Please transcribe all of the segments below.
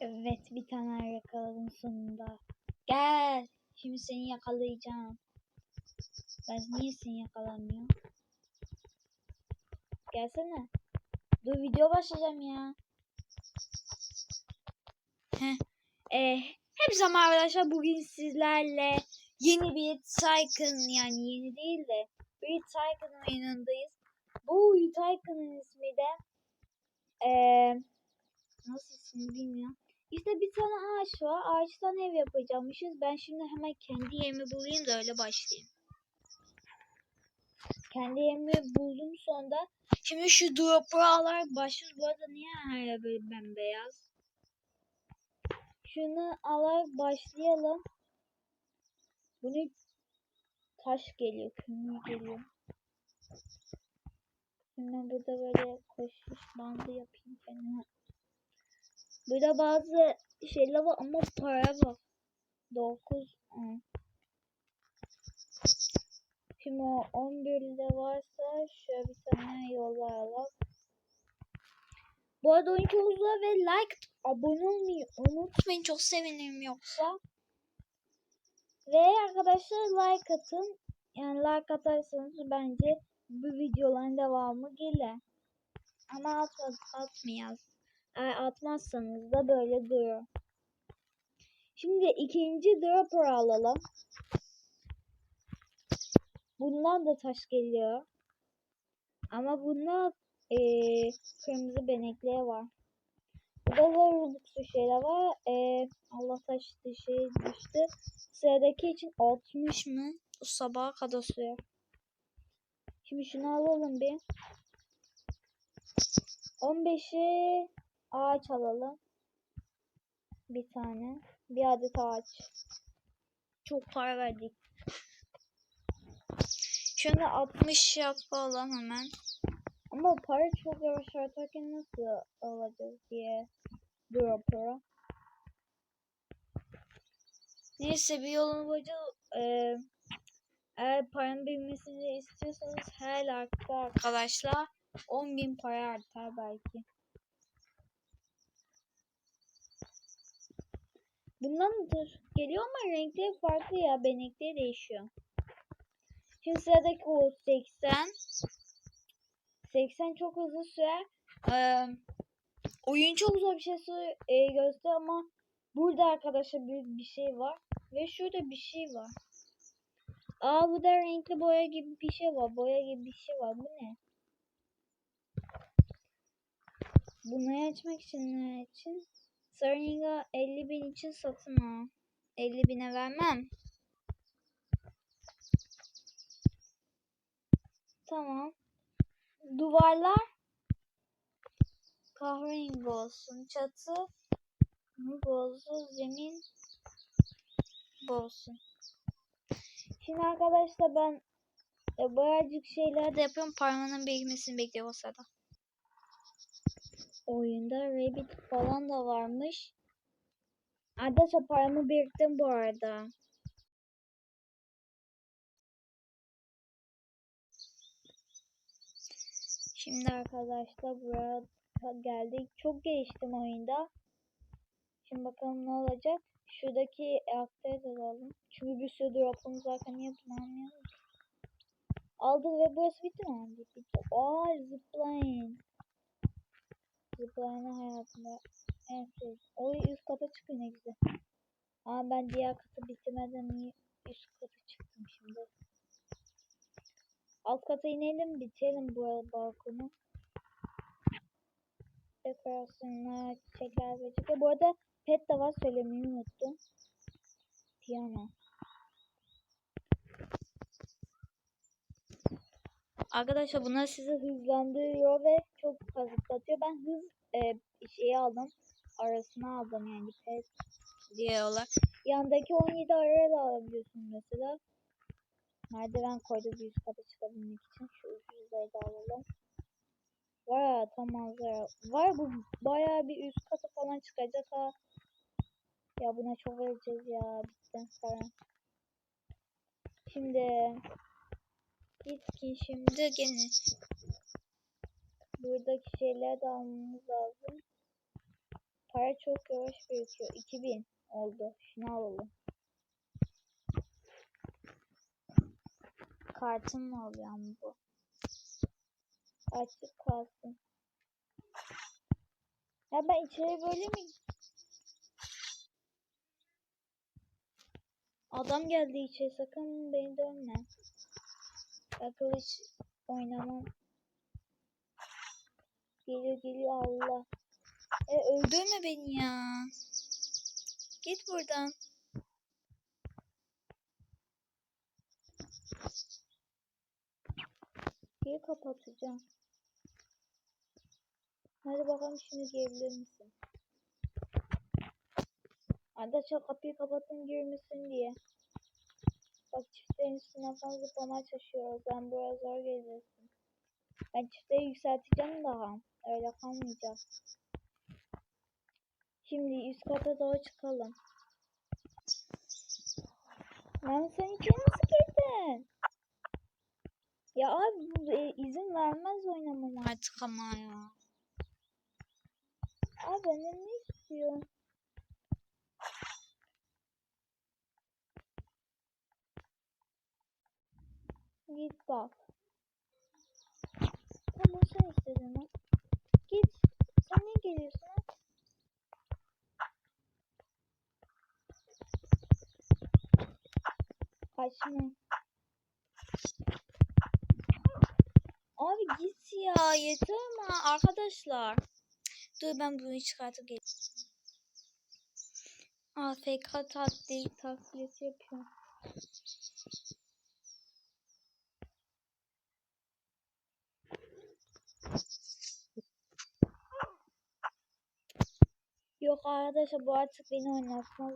Evet bir tane yakaladım sonunda. Gel. Şimdi seni yakalayacağım. Ben niye seni yakalamıyorum? Gelsene. Dur video başlayacağım ya. Heh. Eh, hepsi merhaba arkadaşlar. Bugün sizlerle yeni bir Tycoon yani yeni değil de bir Tycoon oyunundayız. Bu Tycoon'un ismi de eee nasıl ismini bilmiyorum. İşte bir tane ağaç var. Ağaçtan ev yapacakmışız. Ben şimdi hemen kendi yerimi bulayım da öyle başlayayım. Kendi yerimi buldum sonunda. Şimdi şu alarak başlıyoruz. Bu arada niye her yer böyle bembeyaz? Şunu alarak başlayalım. Bunu taş geliyor, kömür geliyor. Şimdi burada böyle koşuş bandı yapayım kendime. Burada bazı şeyler var ama para var. 9 10. Şimdi o 11'de varsa şöyle bir tane yollayalım. Bu arada oyun çok güzel ve like abone olmayı unutmayın. Çok sevinirim yoksa. Ve arkadaşlar like atın. Yani like atarsanız bence bu videoların devamı gelir. Ama at, atmayız. Eğer atmazsanız da böyle durur. Şimdi ikinci dropper alalım. Bundan da taş geliyor. Ama bunda eee, kırmızı benekliğe var. Burada da Robux'u şeyler var. Eee, Allah taş şey düştü. Sıradaki için 60 mı? Sabaha kadar sürer. Şimdi şunu alalım bir. 15'i ağaç alalım. Bir tane. Bir adet ağaç. Çok para verdik. Şunu 60 yapalım hemen. Ama para çok yavaş artarken nasıl alacağız diye dropper'a. Neyse bir yolunu bulacağız. Ee, eğer paranın büyümesini istiyorsanız her like'da arkadaşlar 10.000 para artar belki. Bundan da geliyor ama renkleri farklı ya. Benekleri değişiyor. Şimdi sıradaki o 80. 80 çok hızlı sürer. Ee, oyun çok zor bir şey e, göster ama burada arkadaşlar büyük bir şey var. Ve şurada bir şey var. Aa bu da renkli boya gibi bir şey var. Boya gibi bir şey var. Bu ne? Bunu açmak için ne için? Sarınga 50 bin için satın al. 50 bine vermem. Tamam. Duvarlar kahverengi olsun. Çatı bozdu. Zemin bozsun. Şimdi arkadaşlar ben e, birazcık şeyler de yapıyorum. Parmağının birikmesini bekliyorum o sırada. Oyunda Rabbit falan da varmış. Arkadaşlar paramı biriktim bu arada. Şimdi arkadaşlar buraya geldik. Çok geliştim oyunda. Şimdi bakalım ne olacak. Şuradaki aktörü de alalım. Çünkü bir sürü drop'umuz zaten niye bunu anlayalım ki. Aldık ve burası bitti mi? Bitti. Aa zipline. Zipline'ı hayatımda en sevdiğim. O üst kata çıkıyor ne güzel. Ama ben diğer katı bitirmeden niye üst kata çıktım şimdi. Alt kata inelim bitirelim bu balkonu. Dekorasyonlar, çiçekler ve çiçekler. Bu arada pet de var söylemeyi unuttum. Piyano. Arkadaşlar bunlar sizi hızlandırıyor ve çok kazıklatıyor. Ben hız e, şeyi aldım. Arasına aldım yani pet diyorlar. Yandaki 17 araya da alabiliyorsun mesela. Merdiven koydu bir üst kata çıkabilmek için. Şu ucuzları da alalım. Var tam manzara. Var bu bayağı bir üst kata falan çıkacak ha. Ya buna çok vereceğiz ya. Bitten sonra. Şimdi git ki şimdi gene buradaki şeyler de almamız lazım. para çok yavaş birikiyor. 2000 oldu. Şunu alalım. Kartım mı ama bu? Açık kalsın. Ya ben içeri böyle mi? Adam geldi içeri sakın beni dönme. Ben kılıç oynamam. Geliyor geliyor Allah. E öldürme beni ya. Git buradan. Geri kapatacağım. Hadi bakalım şimdi girebilir misin? Arkadaşlar kapıyı kapatın girmesin diye. Bak çiftlerin üstüne falan zıplamaya çalışıyor. Ben buraya zor gelirsin. Ben çiftleri yükselteceğim daha. Öyle kalmayacak. Şimdi üst kata doğru çıkalım. Lan sen içeri nasıl girdin? Ya abi bu e, izin vermez oynamam artık ama ya. Abi benden ne istiyor? Git bak. Tamam sen istedin ha. Git. Sen niye geliyorsun ha? Kaçma. Abi git ya yeter ama arkadaşlar. Dur ben bunu çıkartıp geleyim. AFK tatil taklidi yapıyorum. Yok arkadaşlar bu artık beni oynatmaz.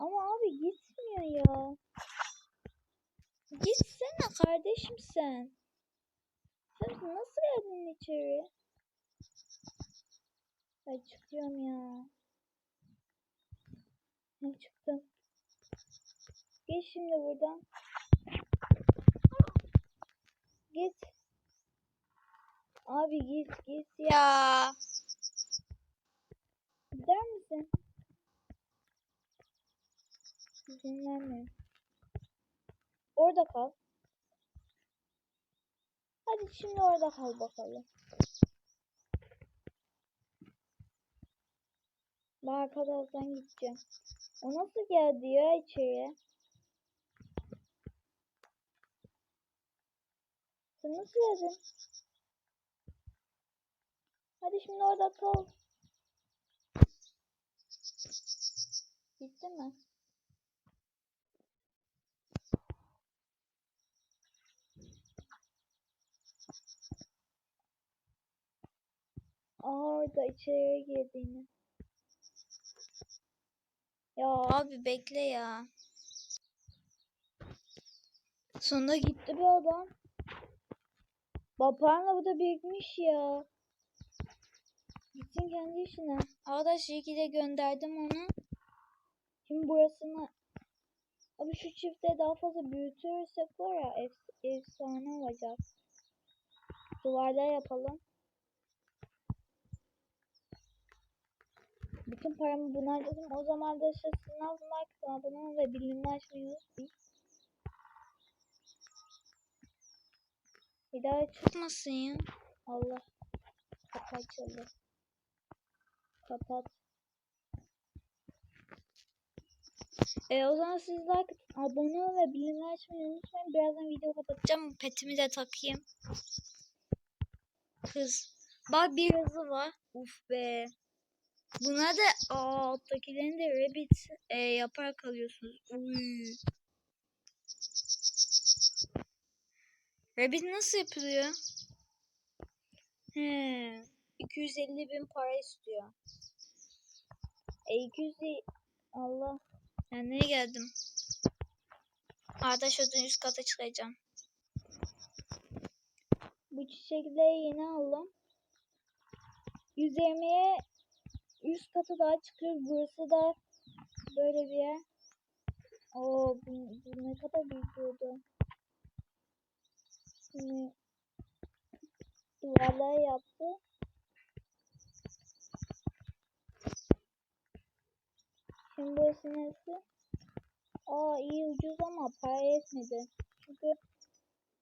Ama abi gitmiyor ya. Gitsene kardeşim sen. Sen nasıl geldin içeri? Ben çıkıyorum ya. Ben çıktım. Git şimdi buradan. Git. Abi git git ya. Gider misin? Vermiyorum. Orada kal. Hadi şimdi orada kal bakalım. Ben arkadan gideceğim. O nasıl geldi ya içeriye? Sen nasıl geldin? Hadi şimdi orada kal. Gitti mi? Orada içeriye girdi yine. Ya abi bekle ya. Sonunda gitti bir adam. Baparla bu da birikmiş ya. Gitsin kendi işine. Arkadaş iyi ki de gönderdim onu. Şimdi burasını Abi şu çifte daha fazla büyütürsek var ya ef efsane olacak. Duvarlar yapalım. Bütün paramı buna harcadım. O zaman da işte sınav like abone ol ve bildirimleri açmayı unutmayın. Bir daha çıkmasın ya. Allah. Kapı açıldı. Kapat. E, o zaman siz like atın, abone ol ve bildirimleri açmayı unutmayın. Birazdan video kapatacağım. Petimi de takayım. Kız. Bak bir yazı var. Uf be. Buna da aa, alttakilerini de rabbit e, yaparak alıyorsunuz. Uy. Rabbit nasıl yapılıyor? He. 250 bin para istiyor. E 200 Allah. Ben nereye geldim? Arda şuradan üst kata çıkacağım. Bu çiçekleri yeni aldım. 120'ye üst kata daha çıkıyoruz. Burası da böyle bir yer. Oo bu, bu ne kadar büyük oldu. Şimdi duvarlar yaptı. Şimdi burası neresi? Aa iyi ucuz ama para yetmedi. Çünkü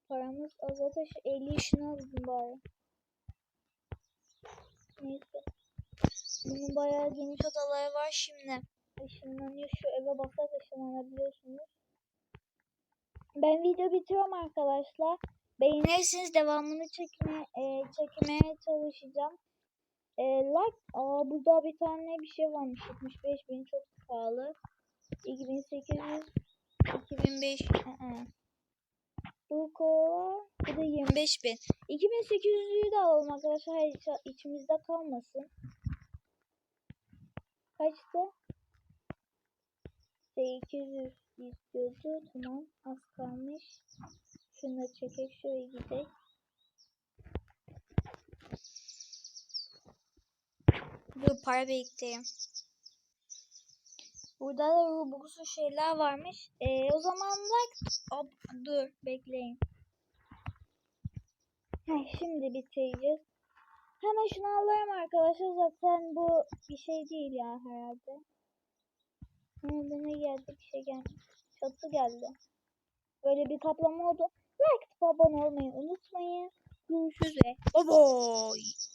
paramız az ateş 50 işini aldım bari. Neyse. Bunun bayağı geniş odaları var şimdi. Işınlanıyor. Şu eve basarak ışınlanabiliyorsunuz. Ben video bitiriyorum arkadaşlar. Beğenirseniz devamını çekme, e, çekmeye çalışacağım. E, like, aa burada bir tane bir şey varmış. 75 bin çok pahalı. 2800 2005 ı-ı. Bu kola bu da 25 bin. 2800'lüyü de alalım arkadaşlar. İçi- içimizde kalmasın. Kaçtı? İşte 200 istiyordu. Tamam. Az kalmış. Şunu da çekek. Şuraya gidelim. Dur para biriktireyim. Burada da Robux'u şeyler varmış. Ee, o zaman. Hop, dur bekleyin. Heh, şimdi bitireceğiz. Hemen şunu alalım arkadaşlar. Zaten bu bir şey değil ya herhalde. Nerede ne geldi? Bir şey geldi. Çatı geldi. Böyle bir kaplama oldu. Like abone olmayı unutmayın. Görüşürüz bye bye.